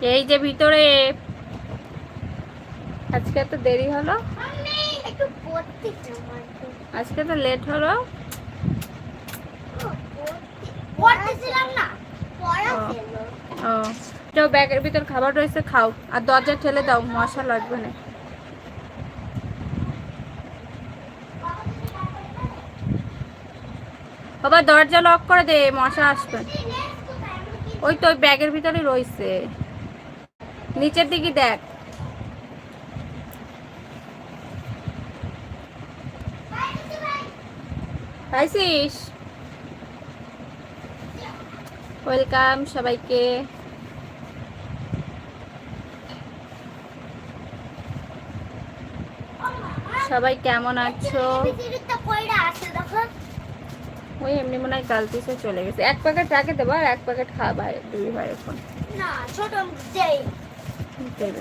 এই যে ভিতরে। আজকে তো দেরি হলো। আজকে। তো লেট হলো। ও তো ব্যাগের ভিতর খাবার রয়েছে খাও। আর দরজা ঠেলে দাও মশা লাগবে না। বাবা দরজা লক করে দে মশা আসবে। ওই তো ওই ব্যাগের ভিতরে রয়েছে। নিচের দিকে দেখ। পাইছিস? ওয়েলকাম সবাইকে। সবাই কেমন আছো? ওই এমনি মনে হয় কালতিসে চলে গেছে। এক প্যাকেট রাখে দেবো আর এক প্যাকেট ভাই দুই ভাই এখন। না, ছোট যেই দেবে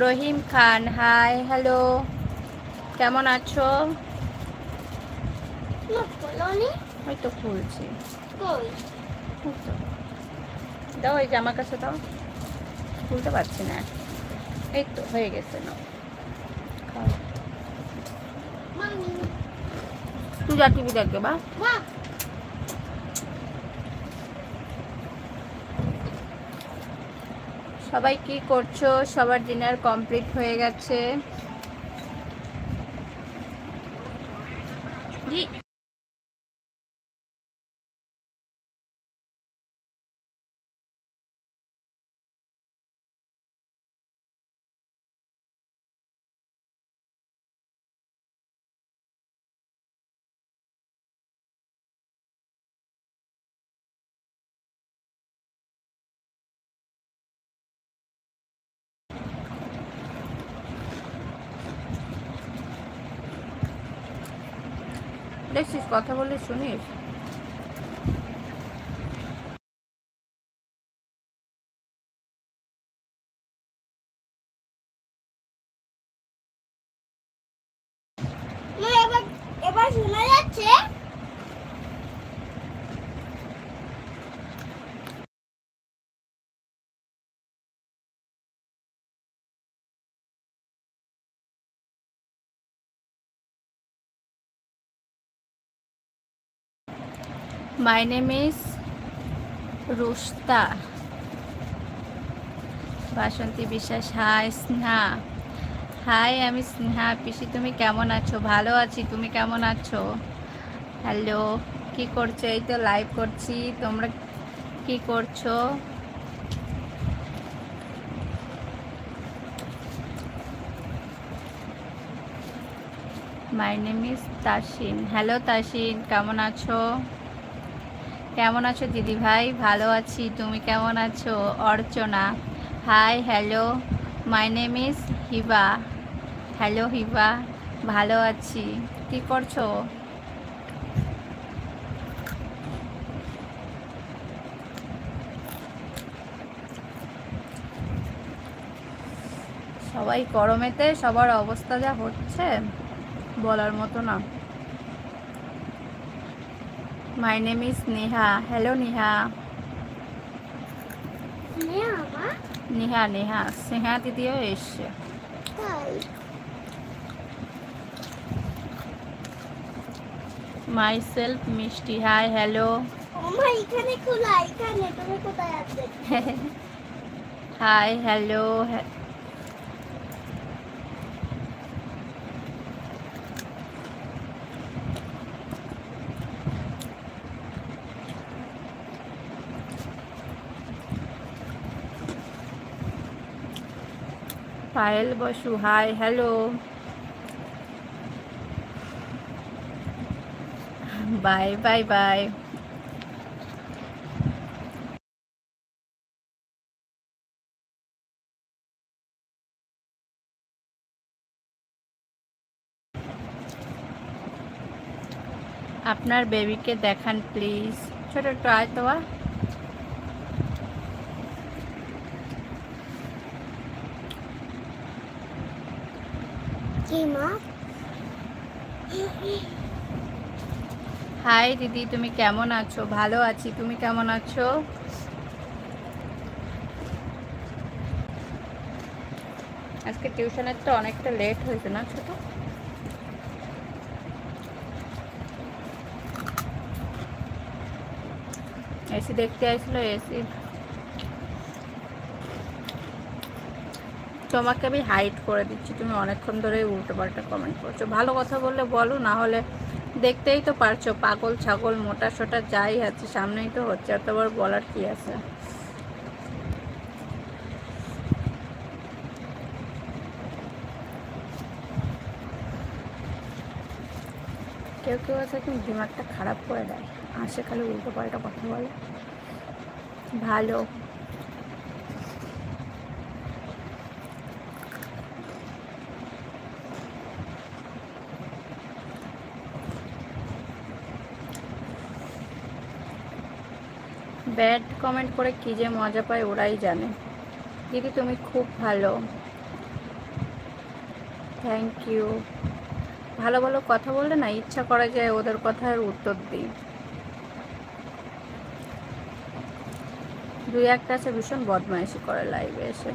রহিম খান হাই হ্যালো। কেমন আছো? ওই তো খুলছি। এই। দাও এই জামা কাছে দাও। খুলতে পারছি না। এই তো হয়ে গেছে না। তুই যা টিভি দেখবে বা? সবাই কি করছ? সবার ডিনার কমপ্লিট হয়ে গেছে। দেখছিস কথা বলে শুনিস? মাই নেম ইজ রুস্তা বাসন্তী বিশ্বাস হাই স্নেহা। হাই আমি স্নেহা পিসি। তুমি কেমন আছো? ভালো আছি, তুমি কেমন আছো? হ্যালো কি করছ? এই তো লাইভ করছি। তোমরা কি করছ? My name is Tasin hello Tasin কেমন আছো? কেমন আছো দিদি ভাই? ভালো আছি। তুমি কেমন আছো? Archana. Hi hello my name is Hiba hello Hiba ভালো আছি। কি করছ? সবাই গরমেতে সবার অবস্থা যা হচ্ছে, বলার মতো না। My name is Neha hello Neha Neha Neha Sneha দিদিও এসছে myself Mishti hi hello এখানে খোলা এখানে তুমি কোথায় আছো? Hi hello Payel Basu hi hello. Bye bye bye. আপনার বেবিকে দেখান প্লিজ ছোট একটু আয় হাই দিদি তুমি কেমন আছো? ভালো আছি, তুমি কেমন আছো? আজকে টিউশনের তো অনেকটা লেট হয়েছে না ছোট? এসি দেখতে আসলো এসি তোমাকে আমি হাইট করে দিচ্ছি। তুমি অনেকক্ষণ ধরে উল্টো পাল্টা কমেন্ট করছ। ভালো কথা বললে বলো, না হলে দেখতেই তো পারছ, পাগল, ছাগল, মোটা, সোটা, যাই আছে, সামনেই তো হচ্ছে আর তোমার বলার কি আছে? কেউ কেউ আছে কিন্তু দিমাগটা খারাপ করে দেয়? আসে খালি উল্টো পাল্টা কথা বলে। ভালো। ব্যাড কমেন্ট করে কী যে মজা পায় ওরাই জানে। দিদি, তুমি খুব ভালো। থ্যাংক ইউ ভালো ভালো কথা বললে না, ইচ্ছা করা যায় ওদের কথার উত্তর দিই। দুই একটা আছে ভীষণ বদমাইশি করে লাইভে এসে।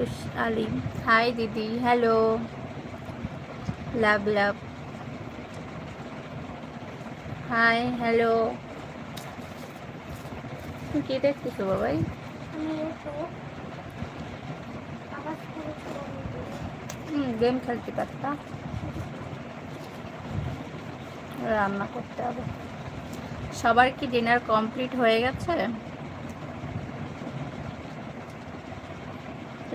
কুদ্দুস আলী হাই দিদি hello. Love love. Hi hello. তুমি কি দেখতেছো বাবাই? গেম খেলতে পারতাম রান্না করতে হবে। সবার কি ডিনার কমপ্লিট হয়ে গেছে?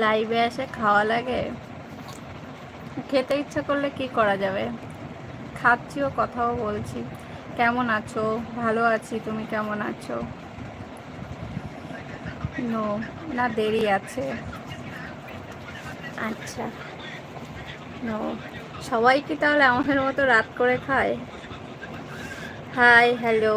লাইভে এসে খাওয়া লাগে? খেতে ইচ্ছা করলে কি করা যাবে? খাচ্ছিও কথাও বলছি। কেমন আছো? ভালো আছি তুমি কেমন আছো? নো না দেরি আছে। আচ্ছা। নো সবাই কি তাহলে আমাদের মতো রাত করে খায়? হাই হ্যালো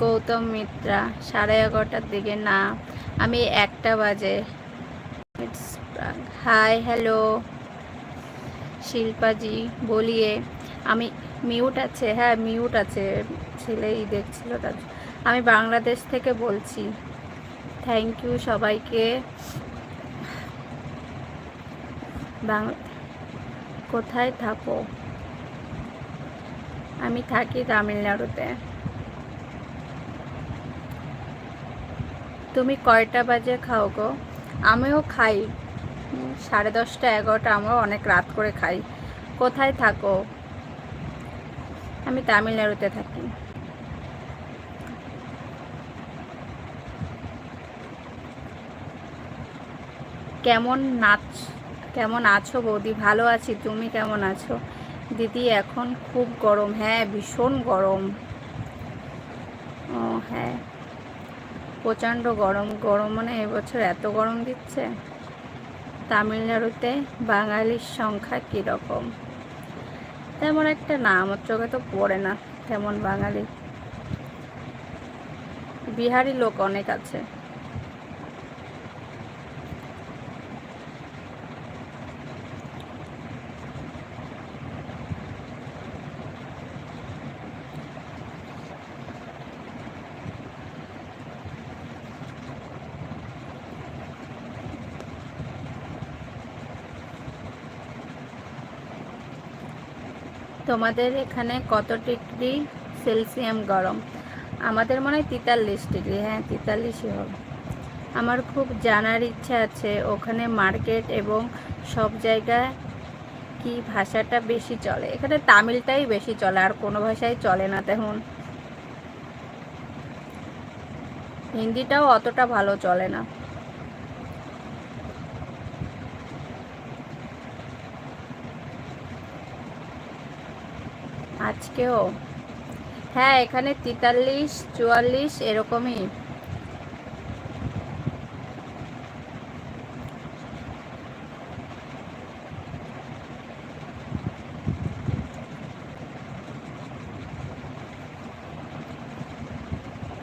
গৌতম মিত্রা, সাড়ে এগারোটার দিকে। না, আমি একটা বাজে। হাই হ্যালো শিল্পাজি বলিয়ে, আমি মিউট আছে হ্যাঁ মিউট আছে। ছেলেই দেখছিল তার আমি বাংলাদেশ থেকে বলছি। থ্যাংক ইউ সবাইকে। কোথায় থাকো? আমি থাকি তামিলনাড়ুতে। তুমি কয়টা বাজে খাও গো? আমিও খাই। সাড়ে দশটা, এগারোটা, আমরাও অনেক রাত করে খাই। কোথায় থাকো? আমি তামিলনাড়ুতে থাকি। কেমন নাচ, কেমন আছো বৌদি? ভালো আছি, তুমি কেমন আছো? দিদি, এখন খুব গরম। হ্যাঁ ভীষণ গরম। ও হ্যাঁ। প্রচণ্ড গরম গরম মানে এবছর এত গরম দিচ্ছে? তামিলনাড়ুতে বাঙালির সংখ্যা কীরকম? তেমন একটা না আমার চোখে তো পড়ে না, তেমন বাঙালি। বিহারি লোক অনেক আছে। তোমাদের এখানে কত ডিগ্রি সেলসিয়াম গরম? আমাদের মনে হয় তেতাল্লিশ ডিগ্রি। হ্যাঁ তেতাল্লিশই হবে। আমার খুব জানার ইচ্ছা আছে ওখানে মার্কেট এবং সব জায়গায় কি ভাষাটা বেশি চলে। এখানে তামিলটাই বেশি চলে, আর কোনো ভাষাই চলে না তেমন। হিন্দিটাও অতটা ভালো চলে না। আজকেও? হ্যাঁ এখানে তেতাল্লিশ, চুয়াল্লিশ এরকমই।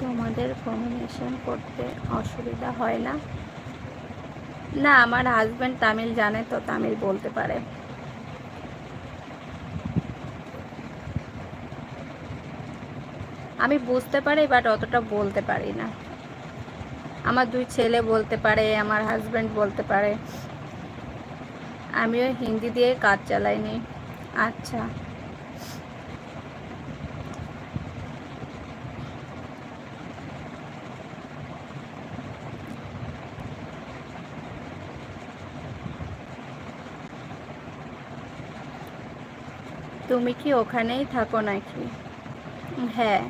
তোমাদের কম্বিনেশন করতে অসুবিধা হয় না? না, আমার হাজব্যান্ড তামিল জানে তো, তামিল বলতে পারে। আমি বুঝতে পারি বাট অতটা বলতে পারি না। আমার দুই ছেলে বলতে পারে, আমার হাজব্যান্ড বলতে পারে। আমিও হিন্দি দিয়ে কাজ চালাইনি। আচ্ছা। তুমি কি ওখানেই থাকো নাকি? হ্যাঁ।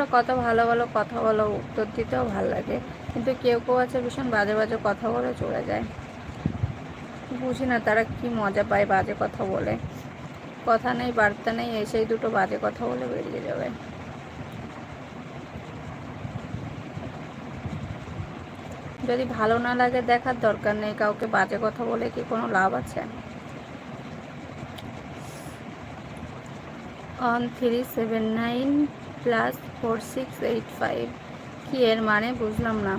তোমরা কত ভালো ভালো কথা বলো উত্তর দিতেও ভালো লাগে। কিন্তু কেউ কেউ আছে ভীষণ বাজে বাজে কথা বলে চলে যায়। বুঝি না তারা কি মজা পায় বাজে কথা বলে। কথা নেই, বার্তা নেই, এসেই দুটো বাজে কথা বলে বেরিয়ে যাবে। যদি ভালো না লাগে দেখার দরকার নেই, কাউকে বাজে কথা বলে কি কোনো লাভ আছে? On three seven nine plus four six eight five কি এর মানে বুঝলাম না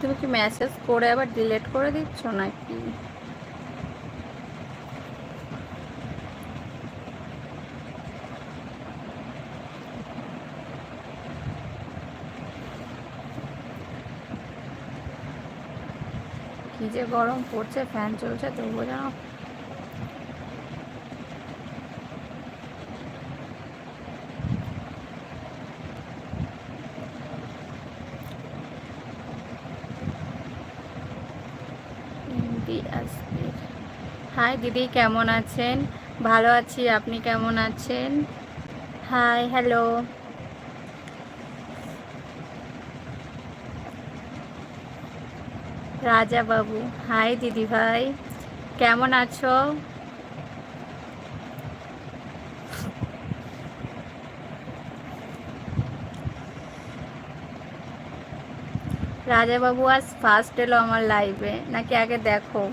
তুমি কি মেসেজ করে আবার ডিলেট করে দিচ্ছ নাকি? কি যে গরম পড়ছে ফ্যান চলছে, তবুও যেন হিন্দি আসবে হাই দিদি কেমন আছেন? ভালো আছি, আপনি কেমন আছেন? Hi hello Raja Babu high দিদি ভাই। কেমন আছো? রাজা বাবু, আজ ফার্স্ট এলো আমার লাইভে নাকি আগে দেখো?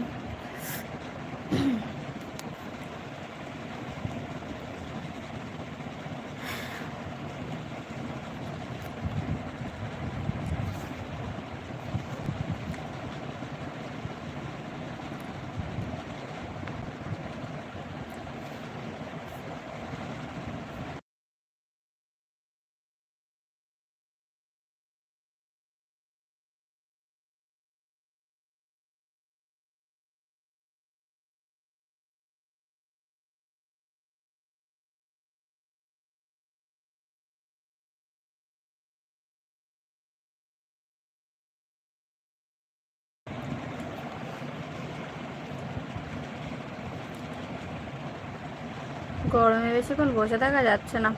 গরমে বেশিক্ষণ বসে থাকা যাচ্ছে না।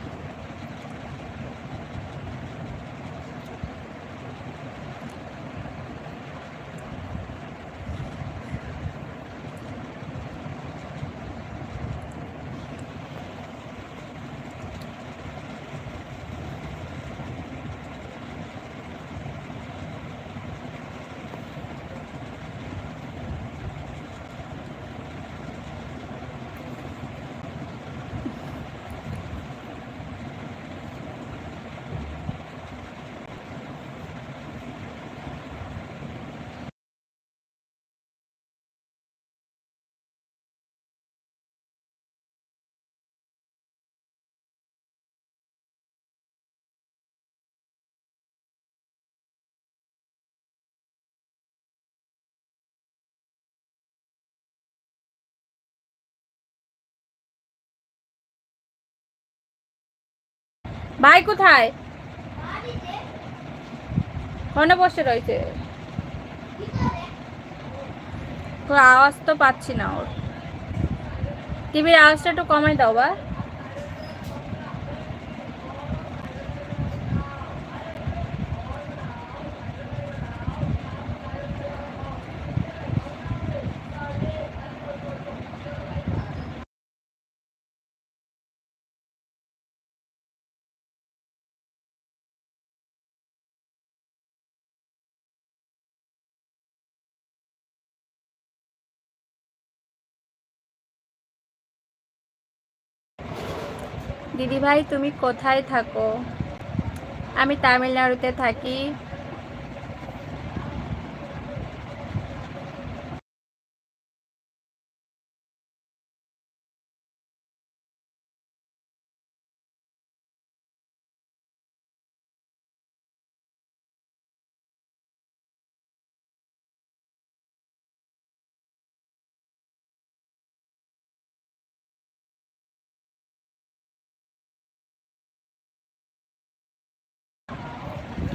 ভাই কোথায়? কনে বসে রয়েছে। আওয়াজ তো পাচ্ছি না ওর। টিভির আওয়াজটা একটু কমাই দাও বা দিদি ভাই তুমি কোথায় থাকো? আমি তামিলনাড়ুতে থাকি।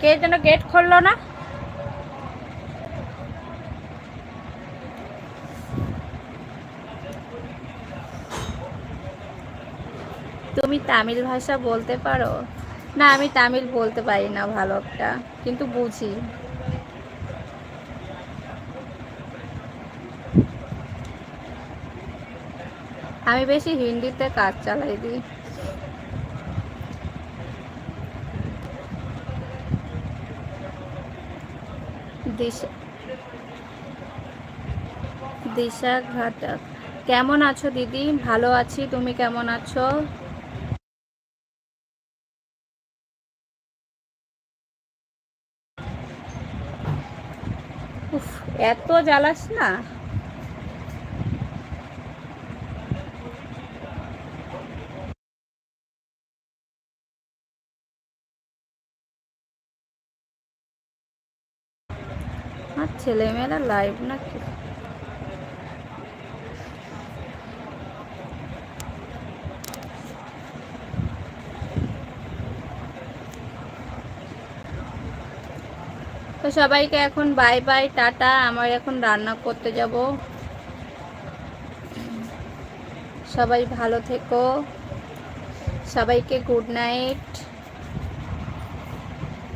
কে যেন গেট খুললো না। তুমি তামিল ভাষা বলতে পারো? না, আমি তামিল বলতে পারি না ভালো একটা, কিন্তু বুঝি। আমি বেশি হিন্দিতে কাজ চালাই দিই। দিশা ঘাটক কেমন আছো দিদি? ভালো আছি তুমি কেমন আছো? উফ এত জ্বালাস না? আর ছেলেমেয়েরা লাইভ নাকি? তো সবাইকে এখন বাই বাই টাটা। আমার এখন রান্না করতে যাব। সবাই ভালো থেকো। সবাইকে গুড নাইট